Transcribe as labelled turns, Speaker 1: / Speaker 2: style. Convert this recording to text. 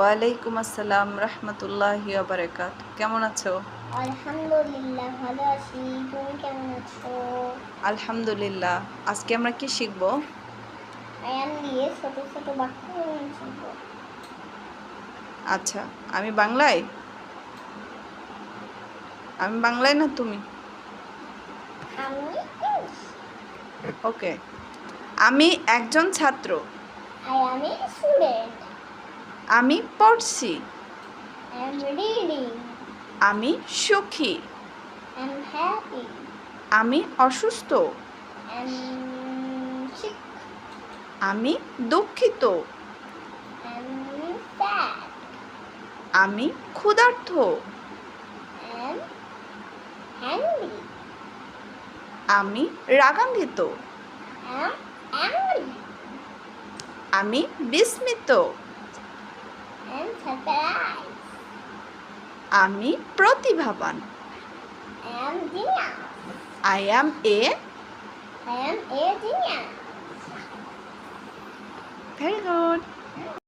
Speaker 1: ওয়ালাইকুম আসসালাম রহমতুল্লাহি বারাকাত কেমন আছো?
Speaker 2: আলহামদুলিল্লাহ ভালো আছি। তুমি কেমন আছো?
Speaker 1: আলহামদুলিল্লাহ। আজকে আমরা কি শিখব?
Speaker 2: আয়ান দিয়ে ছোট ছোট বাক্য শিখব।
Speaker 1: আচ্ছা আমি বাংলায়? আমি বাংলায় না তুমি?
Speaker 2: আমি
Speaker 1: ওকে। আমি একজন ছাত্র।
Speaker 2: স্টুডেন্ট
Speaker 1: আমি পড়ছি। আমি সুখী। আমি অসুস্থ। আমি দুঃখিত। আমি
Speaker 2: হ্যাংরি
Speaker 1: আমি রাগান্বিত। আমি বিস্মিত। আমি প্রতিভাবান।
Speaker 2: I
Speaker 1: am a. Very good